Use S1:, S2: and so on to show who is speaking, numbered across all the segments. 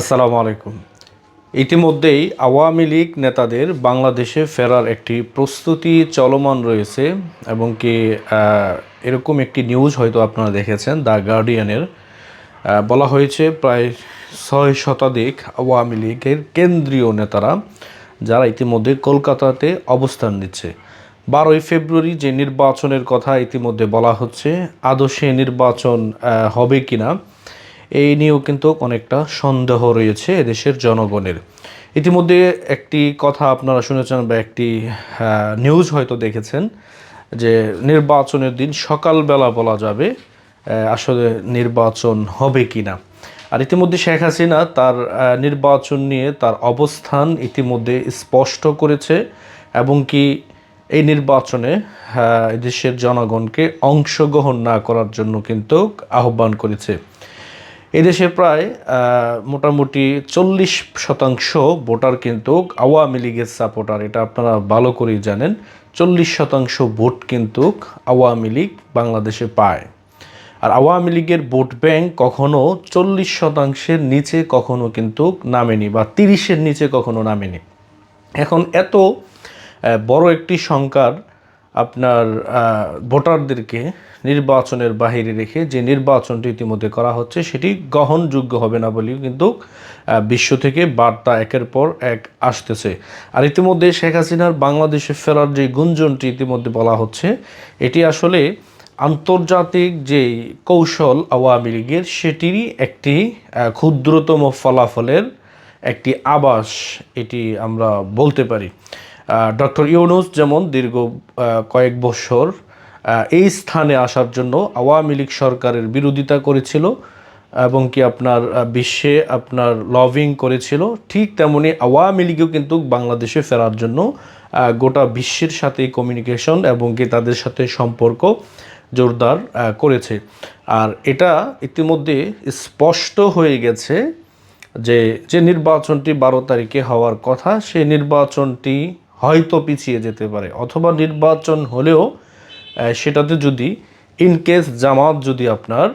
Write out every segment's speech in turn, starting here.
S1: আসসালামু আলাইকুম। ইতিমধ্যেই আওয়ামী লীগ নেতাদের বাংলাদেশে ফেরার একটি প্রস্তুতি চলমান রয়েছে এবং কি এরকম একটি নিউজ হয়তো আপনারা দেখেছেন, দ্য গার্ডিয়ানের। বলা হয়েছে প্রায় ছয় শতাধিক আওয়ামী লীগের কেন্দ্রীয় নেতারা, যারা ইতিমধ্যে কলকাতাতে অবস্থান নিচ্ছে। বারোই ফেব্রুয়ারি যে নির্বাচনের কথা ইতিমধ্যে বলা হচ্ছে, আদর্শে নির্বাচন হবে কিনা এই নিয়েও কিন্তু অনেকটা সন্দেহ রয়েছে এদেশের জনগণের। ইতিমধ্যে একটি কথা আপনারা শুনেছেন বা একটি নিউজ হয়তো দেখেছেন যে নির্বাচনের দিন সকালবেলা বলা যাবে আসলে নির্বাচন হবে কি না আর ইতিমধ্যে শেখ হাসিনা তার নির্বাচন নিয়ে তার অবস্থান ইতিমধ্যে স্পষ্ট করেছে এবং কি এই নির্বাচনে দেশের জনগণকে অংশগ্রহণ না করার জন্য কিন্তু আহ্বান করেছে। এদেশে প্রায় মোটামুটি চল্লিশ শতাংশ ভোটার কিন্তু আওয়ামী লীগের সাপোর্টার, এটা আপনারা ভালো করেই জানেন। চল্লিশ শতাংশ ভোট কিন্তু আওয়ামী লীগ বাংলাদেশে পায়। আর আওয়ামী লীগের ভোট ব্যাংক কখনো চল্লিশ শতাংশের নিচে কখনো কিন্তু নামেনি, বা তিরিশের নিচে কখনো নামেনি। এখন এত বড় একটি সংখ্যার আপনার ভোটারদেরকে নির্বাচনের বাহিরে রেখে যে নির্বাচনটি ইতিমধ্যে করা হচ্ছে, সেটি গ্রহণযোগ্য হবে না বলেও কিন্তু বিশ্ব থেকে বার্তা একের পর এক আসতেছে। আর ইতিমধ্যে শেখ হাসিনার বাংলাদেশে ফেরার যে গুঞ্জনটি ইতিমধ্যে বলা হচ্ছে, এটি আসলে আন্তর্জাতিক যে কৌশল আওয়ামী লীগের, সেটিরই একটি ক্ষুদ্রতম ফলাফলের একটি আবাস, এটি আমরা বলতে পারি। ডক্টর ইউনুস যেমন দীর্ঘ কয়েক বছর এই স্থানে আসার জন্য আওয়ামী লীগ সরকারের বিরোধিতা করেছিল এবং কি আপনার বিশ্বে আপনার লভিং করেছিল। ঠিক তেমনি আওয়ামী লীগও কিন্তু বাংলাদেশে ফেরার জন্য গোটা বিশ্বের সাথে কমিউনিকেশন এবং কি তাদের সাথে সম্পর্ক জোরদার করেছে। আর এটা ইতিমধ্যে স্পষ্ট হয়ে গেছে যে যে নির্বাচনটি বারো তারিখে হওয়ার কথা সেই নির্বাচনটি হয়তো পিছিয়ে যেতে পারে, অথবা নির্বাচন হলেও সেটাতে যদি ইন কেস জামাত যদি আপনার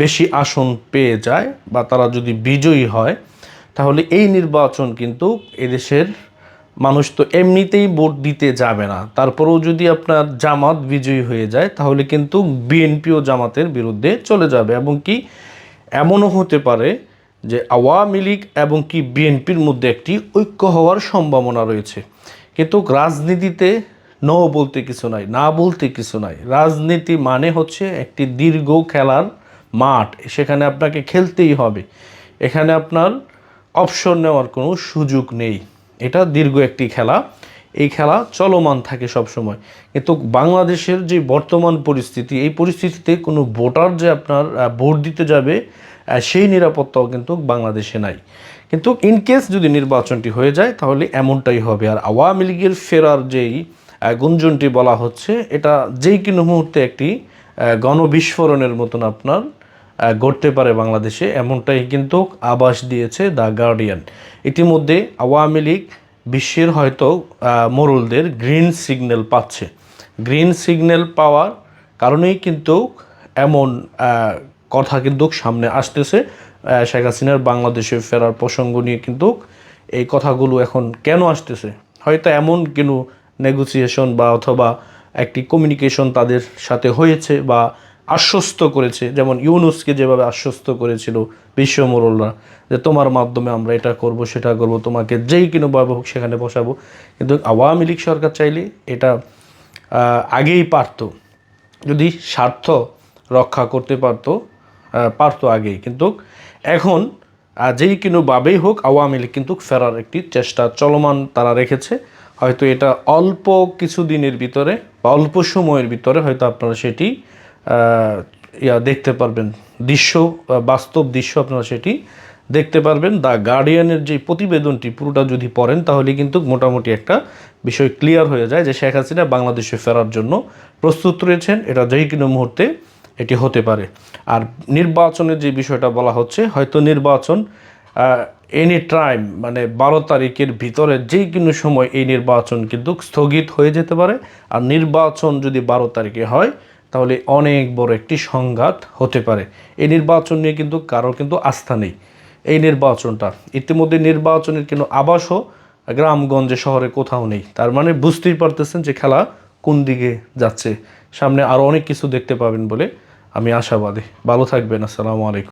S1: বেশি আসন পেয়ে যায়, বা তারা যদি বিজয়ী হয়, তাহলে এই নির্বাচন কিন্তু এদেশের মানুষ তো এমনিতেই ভোট দিতে যাবে না। তারপরেও যদি আপনার জামাত বিজয়ী হয়ে যায়, তাহলে কিন্তু বিএনপিও জামাতের বিরুদ্ধে চলে যাবে। এবং কি, এমনও হতে পারে যে আওয়ামী লীগ এবং কি বিএনপির মধ্যে একটি ঐক্য হওয়ার সম্ভাবনা রয়েছে। কিন্তু রাজনীতিতে ন বলতে কিছু নাই, না বলতে কিছু নাই। রাজনীতি মানে হচ্ছে একটি দীর্ঘ খেলার মাঠ, সেখানে আপনাকে খেলতেই হবে। এখানে আপনার অপশন নেওয়ার কোনো সুযোগ নেই। এটা দীর্ঘ একটি খেলা। এই খেলা চলমান থাকে সব সময় কিন্তু বাংলাদেশের যে বর্তমান পরিস্থিতি, এই পরিস্থিতিতে কোনো ভোটার যে আপনার ভোট দিতে যাবে সেই নিরাপত্তাও কিন্তু বাংলাদেশে নাই। কিন্তু ইন কেস যদি নির্বাচনটি হয়ে যায় তাহলে এমনটাই হবে। আর আওয়ামী লীগের ফেরার যেই গুঞ্জনটি বলা হচ্ছে এটা যেই কোনো মুহূর্তে একটি গণবিস্ফোরণের মতন আপনার ঘটতে পারে বাংলাদেশে। এমনটাই কিন্তু আবাস দিয়েছে দ্য গার্ডিয়ান। ইতিমধ্যে আওয়ামী লীগ বিশ্বের হয়তো আহ, মোড়লদের গ্রিন সিগন্যাল পাচ্ছে। গ্রিন সিগন্যাল পাওয়ার কারণেই কিন্তু এমন কথা কিন্তু সামনে আসতেছে। শেখ হাসিনার বাংলাদেশে ফেরার প্রসঙ্গ নিয়ে কিন্তু এই কথাগুলো এখন কেন আসতেছে? হয়তো এমন কোনো নেগোসিয়েশন বা অথবা একটি কমিউনিকেশন তাদের সাথে হয়েছে বা আশ্বস্ত করেছে। যেমন ইউনুসকে যেভাবে আশ্বস্ত করেছিল বিশ্ব মোরলরা যে তোমার মাধ্যমে আমরা এটা করব, সেটা করব, তোমাকে যেই কোনো হোক সেখানে বসাবো। কিন্তু আওয়ামী লীগ সরকার চাইলে এটা আগেই পারতো, যদি স্বার্থ রক্ষা করতে পারতো। পারতো আগেই। কিন্তু এখন যেই কোনোভাবেই হোক, আওয়ামী লীগ কিন্তু ফেরার একটি চেষ্টা চলমান তারা রেখেছে। হয়তো এটা অল্প কিছু দিনের ভিতরে বা অল্প সময়ের ভিতরে হয়তো আপনারা সেটি ইয়া দেখতে পারবেন। দৃশ্য বাস্তব দৃশ্য আপনারা সেটি দেখতে পারবেন। দ্য গার্ডিয়ানের যে প্রতিবেদনটি, পুরোটা যদি পড়েন, তাহলে কিন্তু মোটামুটি একটা বিষয় ক্লিয়ার হয়ে যায় যে শেখ হাসিনা বাংলাদেশে ফেরার জন্য প্রস্তুত রয়েছেন। এটা যেই কোনো মুহূর্তে এটি হতে পারে। আর নির্বাচনের যে বিষয়টা বলা হচ্ছে, হয়তো নির্বাচন এনি টাইম মানে বারো তারিখের ভিতরে যে কোনো সময় এই নির্বাচন কিন্তু স্থগিত হয়ে যেতে পারে। আর নির্বাচন যদি বারো তারিখে হয়, তাহলে অনেক বড় একটি সংঘাত হতে পারে। এই নির্বাচন নিয়ে কিন্তু কারোর কিন্তু আস্থা নেই। এই নির্বাচনটা, ইতিমধ্যে নির্বাচনের কিন্তু আবাসও গ্রামগঞ্জে শহরে কোথাও নেই। তার মানে বুঝতেই পারতেছেন যে খেলা কোন দিকে যাচ্ছে। সামনে আরও অনেক কিছু দেখতে পাবেন বলে আমি আশাবাদী। ভালো থাকবেন আসসালামু আলাইকুম।